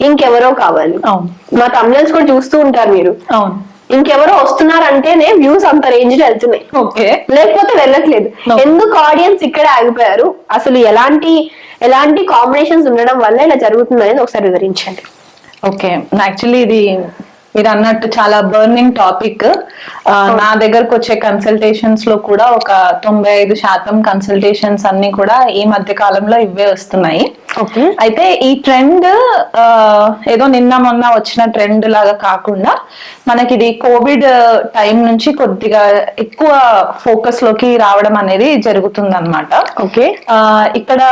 ఇంకెవరో కావాలి. మా తమిళన్స్ కూడా చూస్తూ ఉంటారు మీరు. అవును. ఇంకెవరో వస్తున్నారంటేనే వ్యూస్ అంత రేంజ్లో వెళ్తున్నాయి. ఓకే. లేకపోతే వెళ్ళట్లేదు. ఎందుకు ఆడియన్స్ ఇక్కడే ఆగిపోయారు? అసలు ఎలాంటి ఎలాంటి కాంబినేషన్స్ ఉండడం వల్ల ఇలా జరుగుతుంది అనేది ఒకసారి వివరించండి. ఓకే. యాక్చువల్లీ ఇది మీరు అన్నట్టు చాలా బర్నింగ్ టాపిక్ నా దగ్గరకు వచ్చే కన్సల్టేషన్స్లో కూడా ఒక తొంభై ఐదు శాతం కన్సల్టేషన్స్ అన్ని కూడా ఈ మధ్య కాలంలో ఇవే వస్తున్నాయి. ఓకే. అయితే ఈ ట్రెండ్ ఏదో నిన్న మొన్న వచ్చిన ట్రెండ్ లాగా కాకుండా మనకి ఇది కోవిడ్ టైం నుంచి కొద్దిగా ఎక్కువ ఫోకస్లోకి రావడం అనేది జరుగుతుంది అనమాట ఓకే ఇక్కడ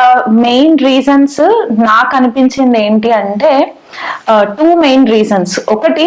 మెయిన్ రీజన్స్ నాకు అనిపించింది ఏంటి అంటే టూ మెయిన్ రీజన్స్ ఒకటి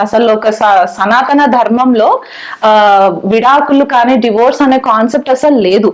అసలు ఒక స- సనాతన ధర్మంలో ఆ విడాకులు కానీ డివోర్స్ అనే కాన్సెప్ట్ అసలు లేదు.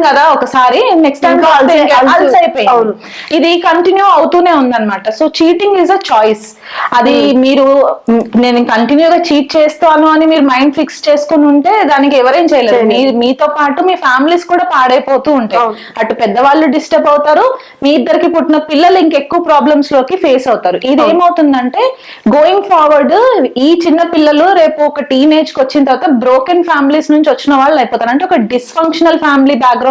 కదా ఒకసారి నెక్స్ట్ టైం అలసి- ఇది కంటిన్యూ అవుతూనే ఉందన్నమాట. So cheating is a choice అది మీరు మ్, నేను కంటిన్యూగా చీట్ చేస్తాను అని మీరు మైండ్ ఫిక్స్ చేసుకుని ఉంటే దానికి ఎవరేం చేయలేరు. మీ మీతో పాటు మీ ఫ్యామిలీస్ కూడా పాడైపోతూ ఉంటాయి. అటు పెద్దవాళ్ళు డిస్టర్బ్ అవుతారు. మీ ఇద్దరికి పుట్టిన పిల్లలు ఇంకెక్కువ ప్రాబ్లమ్స్లోకి ఫేస్ అవుతారు. ఇది ఏమవుతుందంటే గోయింగ్ ఫార్వర్డ్ ఈ చిన్న పిల్లలు రేపు ఒక టీనేజ్కి వచ్చిన తర్వాత బ్రోకెన్ ఫ్యామిలీస్ నుంచి వచ్చిన వాళ్ళు అయిపోతారు. అంటే ఒక dysfunctional family background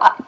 I,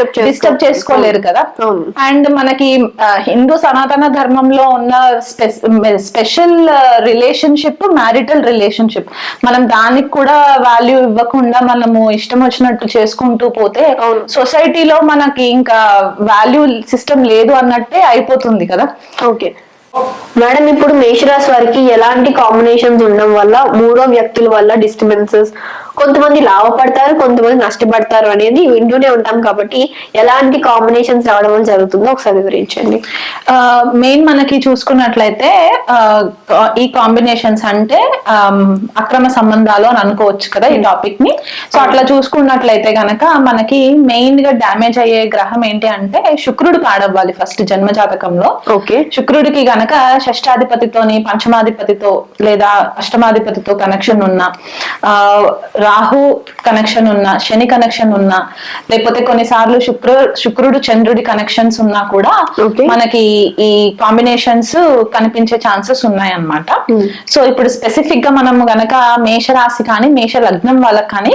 disturb చేసుకోలేరు కదా? అవును. అండ్ మనకి హిందూ సనాతన ధర్మంలో ఉన్న స్పెషల్ రిలేషన్షిప్ మ్యారిటల్ రిలేషన్షిప్. మనం దానికి కూడా వాల్యూ ఇవ్వకుండా మనము ఇష్టం వచ్చినట్టు చేసుకుంటూ పోతే. సొసైటీలో మనకి ఇంకా వాల్యూ సిస్టమ్ లేదు అన్నట్టే అయిపోతుంది కదా? ఓకే. మేడం ఇప్పుడు మేషరాశి వారికి ఎలాంటి కాంబినేషన్స్ ఉండడం వల్ల మూడో వ్యక్తుల వల్ల డిస్టర్బెన్సెస్ కొంతమంది లాభపడతారు కొంతమంది నష్టపడతారు అనేది వింటూనే ఉంటాం కాబట్టి ఎలాంటి కాంబినేషన్స్ రావడం వల్ల జరుగుతుందో ఒకసారి వివరించండి. మెయిన్ మనకి చూసుకున్నట్లయితే ఆ, ఈ కాంబినేషన్స్ అంటే అక్రమ సంబంధాలు అని అనుకోవచ్చు కదా ఈ టాపిక్ని. సో అట్లా చూసుకున్నట్లయితే గనక మనకి మెయిన్గా డ్యామేజ్ అయ్యే గ్రహం ఏంటి అంటే శుక్రుడు పాడవ్వాలి ఫస్ట్ జన్మ జాతకంలో ఓకే. శుక్రుడికి గనక షష్టాధిపతితోని పంచమాధిపతితో లేదా అష్టమాధిపతితో కనెక్షన్ ఉన్న ఆ, రాహు కనెక్షన్ ఉన్న శని కనెక్షన్ ఉన్న లేకపోతే కొన్నిసార్లు శుక్రు శుక్రుడు చంద్రుడి కనెక్షన్స్ ఉన్నా కూడా. మనకి ఈ కాంబినేషన్స్ కనిపించే ఛాన్సెస్ ఉన్నాయి అన్నమాట సో ఇప్పుడు స్పెసిఫిక్గా మనం గనక మేషరాశి కానీ మేష లగ్నం వాళ్ళకి కానీ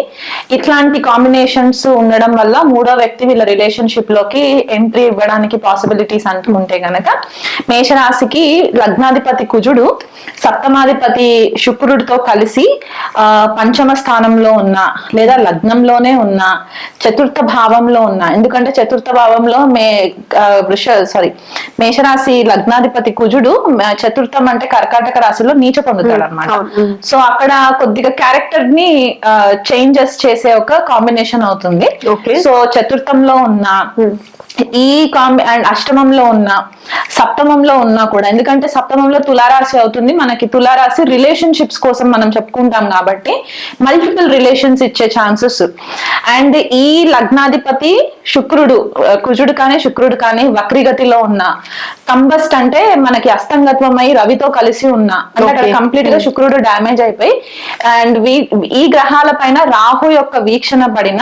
ఇట్లాంటి కాంబినేషన్స్ ఉండడం వల్ల మూడో వ్యక్తి వీళ్ళ రిలేషన్షిప్లోకి ఎంట్రీ ఇవ్వడానికి పాసిబిలిటీస్ అనుకుంటే గనక మేషరాశికి లగ్నాధిపతి కుజుడు సప్తమాధిపతి శుక్రుడితో కలిసి ఆ, పంచమ స్థానంలో ఉన్న లేదా లగ్నంలోనే ఉన్న చతుర్థ భావంలో ఉన్న ఎందుకంటే చతుర్థ భావంలో మే వృష సారీ మేషరాశి లగ్నాధిపతి కుజుడు చతుర్థం అంటే కర్కాటక రాశిలో నీచ పొందుతాడు అనమాట. సో అక్కడ కొద్దిగా క్యారెక్టర్ని చేంజెస్ చేసే ఒక కాంబినేషన్ అవుతుంది. సో చతుర్థంలో ఉన్న ఈ కాంబి అండ్ అష్టమంలో ఉన్న సప్తమంలో ఉన్నా కూడా ఎందుకంటే సప్తమంలో తులారాశి అవుతుంది మనకి తులారాశి రిలేషన్షిప్స్ కోసం మనం చెప్పుకుంటాం కాబట్టి మల్టిపుల్ రిలేషన్స్ ఇచ్చే ఛాన్సెస్ అండ్ ఈ లగ్నాధిపతి శుక్రుడు కుజుడు కానీ శుక్రుడు కానీ వక్రిగతిలో ఉన్న కంబస్ట్ అంటే మనకి అస్తంగత్వమై రవితో కలిసి ఉన్న అంటే అక్కడ. కంప్లీట్గా శుక్రుడు డ్యామేజ్ అయిపోయి అండ్ ఈ గ్రహాల పైన రాహు యొక్క వీక్షణ పడిన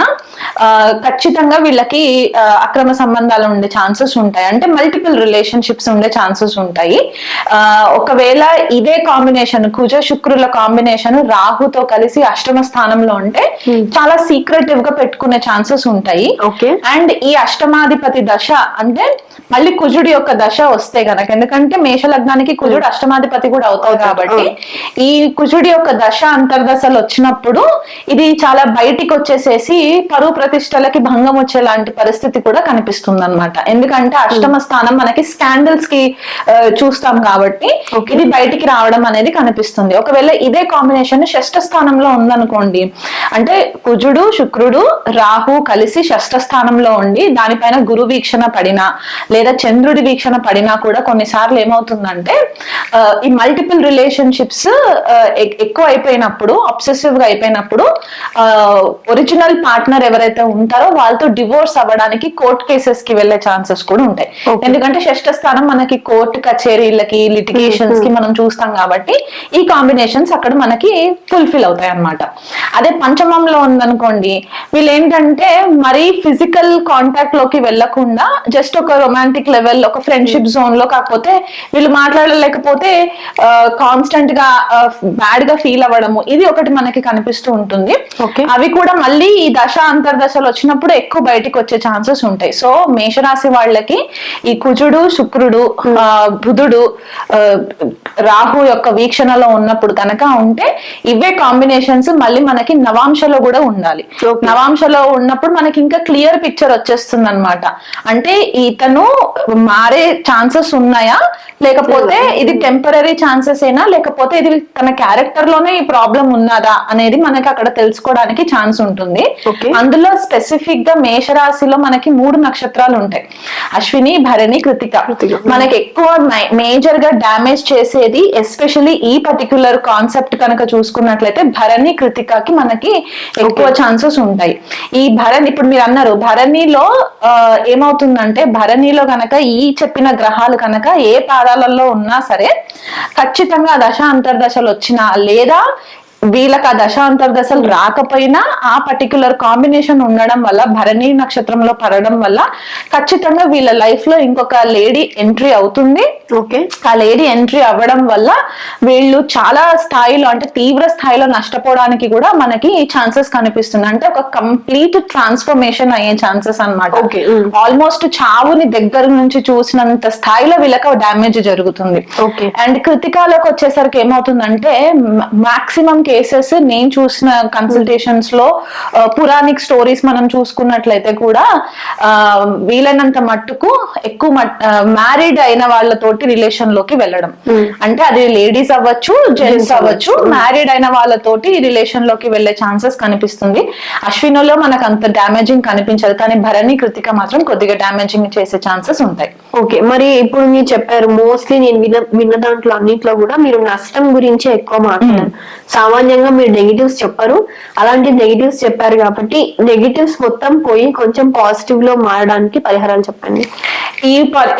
ఖచ్చితంగా వీళ్ళకి అక్రమ సంబంధాలు ఉండే ఛాన్సెస్ ఉంటాయి. అంటే మల్టిపుల్ రిలేషన్షిప్స్ ఉండే ఛాన్సెస్ ఉంటాయి. ఆ, ఒకవేళ ఇదే కాంబినేషన్ కుజ శుక్రుల కాంబినేషన్ రాహుతో కలిసి అష్టమ స్థానంలో ఉంటే చాలా సీక్రెటివ్గా పెట్టుకునే ఛాన్సెస్ ఉంటాయి. ఓకే. అండ్ ఈ అష్టమాధిపతి దశ అంటే మళ్ళీ కుజుడి యొక్క దశ వస్తే గనక ఎందుకంటే మేష లగ్నానికి కుజుడు అష్టమాధిపతి కూడా అవుతాడు కాబట్టి ఈ కుజుడి యొక్క దశ అంతర్దశలు వచ్చినప్పుడు ఇది చాలా బయటికి వచ్చేసేసి పరువు ప్రతిష్టలకి భంగం వచ్చేలాంటి పరిస్థితి కూడా కనిపిస్తుంది. అనమాట ఎందుకంటే అష్టమ స్థానం మనకి స్కాండల్స్కి చూస్తాం కాబట్టి ఇది బయటికి రావడం అనేది కనిపిస్తుంది. ఒకవేళ ఇదే కాంబినేషన్ షష్ఠ స్థానంలో ఉందనుకోండి అంటే కుజుడు శుక్రుడు రాహు కలిసి షష్ఠ స్థానంలో ఉండి దానిపైన గురు వీక్షణ పడినా లేదా చంద్రుడి వీక్షణ పడినా కూడా కొన్నిసార్లు ఏమవుతుందంటే ఈ మల్టిపుల్ రిలేషన్షిప్స్ ఎక్కువ అయిపోయినప్పుడు అబ్సెసివ్గా అయిపోయినప్పుడు ఒరిజినల్ పార్ట్నర్ ఎవరైతే ఉంటారో వాళ్ళతో డివోర్స్ అవ్వడానికి కోర్ట్ కేసెస్ కి వెళ్ళే ఛాన్సెస్ కూడా ఉంటాయి. ఎందుకంటే షష్ఠ స్థానం మనకి కోర్టు కచేరీలకి లిటిగేషన్స్కి మనం చూస్తాం కాబట్టి ఈ కాంబినేషన్స్ అక్కడ మనకి ఫుల్ఫిల్ అవుతాయి అన్నమాట. అదే పంచమంలో ఉందనుకోండి వీళ్ళు ఏంటంటే మరీ ఫిజికల్ కాంటాక్ట్లోకి వెళ్ళకుండా జస్ట్ ఒక రొమాంటిక్ లెవెల్ ఒక ఫ్రెండ్షిప్ జోన్లో కాకపోతే వీళ్ళు మాట్లాడలేకపోతే కాన్స్టెంట్గా బ్యాడ్గా ఫీల్ అవ్వడము ఇది ఒకటి మనకి కనిపిస్తూ ఉంటుంది. అవి కూడా మళ్ళీ ఈ దశ అంతర్దశలు వచ్చినప్పుడు ఎక్కువ బయటికి వచ్చే ఛాన్సెస్ ఉంటాయి. సో మేషరాశి వాళ్ళకి ఈ కుజుడు శుక్రుడు బుధుడు రాహు యొక్క వీక్షణలో ఉన్నప్పుడు కనుక ఉంటే ఇవే కాంబినేషన్స్ మళ్ళీ మనకి నవాంశలో కూడా ఉండాలి. నవాంశలో ఉన్నప్పుడు మనకి ఇంకా క్లియర్ పిక్చర్ వచ్చేస్తుంది అనమాట అంటే ఇతను మారే ఛాన్సెస్ ఉన్నాయా? లేకపోతే ఇది టెంపరీ ఛాన్సెస్ ఏనా? లేకపోతే ఇది తన క్యారెక్టర్లోనే ఈ ప్రాబ్లం ఉన్నదా? అనేది మనకి అక్కడ తెలుసుకోవడానికి ఛాన్స్ ఉంటుంది. అందులో స్పెసిఫిక్గా మేషరాశిలో మనకి మూడు నక్షత్రాలు ఉంటాయి అశ్విని భరణి కృతిక. మనకి ఎక్కువ మేజర్గా డామేజ్ చేసేది ఎస్పెషల్లీ ఈ పర్టికులర్ కాన్సెప్ట్ కనుక చూసుకున్నట్లయితే భరణి కృతికకి మనకి ఎక్కువ ఛాన్సెస్ ఉంటాయి. ఈ భరణి ఇప్పుడు మీరు అన్నారు భరణిలో ఏమవుతుందంటే భరణిలో గనక ఈ చెప్పిన గ్రహాలు కనుక ఏ పాదాలలో ఉన్నా సరే ఖచ్చితంగా దశ అంతర్దశలు వచ్చినా లేదా వీళ్ళకి ఆ దశాంతర దశలు రాకపోయినా ఆ పర్టికులర్ కాంబినేషన్ ఉండడం వల్ల భరణి నక్షత్రంలో పడడం వల్ల ఖచ్చితంగా వీళ్ళ లైఫ్లో ఇంకొక లేడీ ఎంట్రీ అవుతుంది. ఓకే. ఆ లేడీ ఎంట్రీ అవ్వడం వల్ల వీళ్ళు చాలా స్థాయిలో అంటే తీవ్ర స్థాయిలో నష్టపోవడానికి కూడా మనకి ఛాన్సెస్ కనిపిస్తుంది అంటే ఒక కంప్లీట్ ట్రాన్స్ఫర్మేషన్ అయ్యే ఛాన్సెస్ అనమాట. ఆల్మోస్ట్ చావుని దగ్గర నుంచి చూసినంత స్థాయిలో వీళ్ళకి డ్యామేజ్ జరుగుతుంది. అండ్ కృతికాలోకి వచ్చేసరికి ఏమవుతుందంటే మాక్సిమం కేసెస్ నేను చూసిన కన్సల్టేషన్స్లో పురాణిక్ స్టోరీస్ మనం చూసుకున్నట్లయితే కూడా వీలైనంత మట్టుకు ఎక్కువ మ్యారీడ్ అయిన వాళ్ళతోటి రిలేషన్లోకి వెళ్ళడం. అంటే అది లేడీస్ అవ్వచ్చు జెంట్స్ అవ్వచ్చు. మ్యారీడ్ అయిన వాళ్ళతోటి రిలేషన్లోకి వెళ్ళే ఛాన్సెస్ కనిపిస్తుంది. అశ్వినులో మనకు అంత డ్యామేజింగ్ కనిపించదు కానీ భరణి కృతిక మాత్రం కొద్దిగా డ్యామేజింగ్ చేసే ఛాన్సెస్ ఉంటాయి. ఓకే మరి ఇప్పుడు మీరు చెప్పారు మోస్ట్లీ నేను విన్న విన్న దాంట్లో అన్నిట్లో కూడా మీరు నష్టం గురించే ఎక్కువ మాట్లాడారు. సామాన్యంగా మీరు నెగిటివ్స్ చెప్పారు. అలాంటి నెగిటివ్స్ చెప్పారు కాబట్టి నెగిటివ్స్ మొత్తం పోయి కొంచెం పాజిటివ్లో మారడానికి పరిహారాలు చెప్పండి. ఈ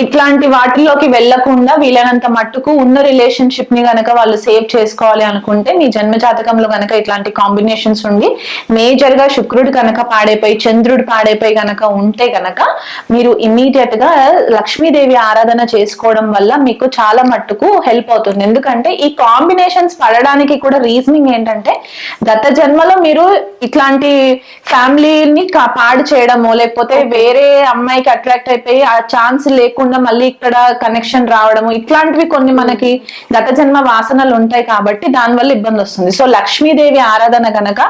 ఇట్లాంటి వాటిలోకి వెళ్ళకుండా వీలైనంత మట్టుకు ఉన్న రిలేషన్షిప్ని గనక వాళ్ళు సేవ్ చేసుకోవాలి అనుకుంటే మీ జన్మ జాతకంలో గనక ఇట్లాంటి కాంబినేషన్స్ ఉండి మేజర్గా శుక్రుడు కనుక పాడైపోయి చంద్రుడు పాడైపోయి గనక ఉంటే గనక మీరు ఇమ్మీడియట్గా లక్ష్మీదేవి ఆరాధన చేసుకోవడం వల్ల మీకు చాలా మట్టుకు హెల్ప్ అవుతుంది. ఎందుకంటే ఈ కాంబినేషన్స్ పడడానికి కూడా రీజనింగ్ ఏంటంటే గత జన్మలో మీరు ఇట్లాంటి ఫ్యామిలీని పాడు చేయడమో లేకపోతే వేరే అమ్మాయికి అట్రాక్ట్ అయిపోయి ఆ ఛాన్స్ లేకుండా మళ్ళీ ఇక్కడ కనెక్షన్ రావడము ఇట్లాంటివి కొన్ని మనకి గత జన్మ వాసనలు ఉంటాయి కాబట్టి దానివల్ల ఇబ్బంది వస్తుంది. సో లక్ష్మీదేవి ఆరాధన గనక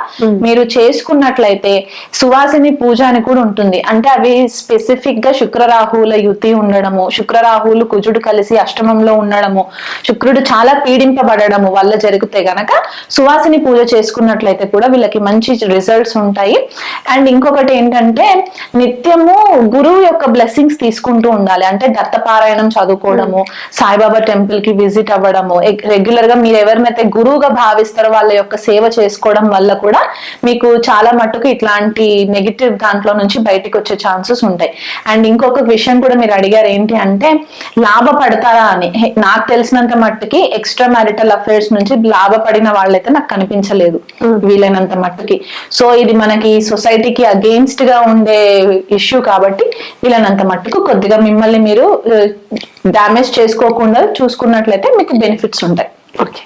మీరు చేసుకున్నట్లయితే సువాసిని పూజ అని కూడా ఉంటుంది. అంటే అవి స్పెసిఫిక్గా శుక్ర రాహువుల యుతి ఉండడం ఉండడము శుక్రరాహువులు కుజుడు కలిసి అష్టమంలో ఉండడము శుక్రుడు చాలా పీడింపబడడము వల్ల జరిగితే గనక సువాసిని పూజ చేసుకున్నట్లయితే కూడా వీళ్ళకి మంచి రిజల్ట్స్ ఉంటాయి. అండ్ ఇంకొకటి ఏంటంటే నిత్యము గురువు యొక్క బ్లెస్సింగ్స్ తీసుకుంటూ ఉండాలి. అంటే దత్తపారాయణం చదువుకోవడము సాయిబాబా టెంపుల్కి విజిట్ అవ్వడము రెగ్యులర్గా మీరు ఎవరినైతే గురువుగా భావిస్తారో వాళ్ళ యొక్క సేవ చేసుకోవడం వల్ల కూడా మీకు చాలా మట్టుకు ఇట్లాంటి నెగిటివ్ దాంట్లో నుంచి బయటికి వచ్చే ఛాన్సెస్ ఉంటాయి. అండ్ ఇంకొక విషయం కూడా మీరు అడిగారు ఏంటి అంటే లాభపడతారా అని. నాకు తెలిసినంత మట్టుకి ఎక్స్ట్రా మ్యారిటల్ అఫైర్స్ నుంచి లాభపడిన వాళ్ళైతే నాకు కనిపించలేదు వీలైనంత మట్టుకి. సో ఇది మనకి సొసైటీకి అగెయిన్స్ట్గా ఉండే ఇష్యూ కాబట్టి వీలైనంత మట్టుకు కొద్దిగా మిమ్మల్ని మీరు డ్యామేజ్ చేసుకోకుండా చూసుకున్నట్లయితే మీకు బెనిఫిట్స్ ఉంటాయి. ఓకే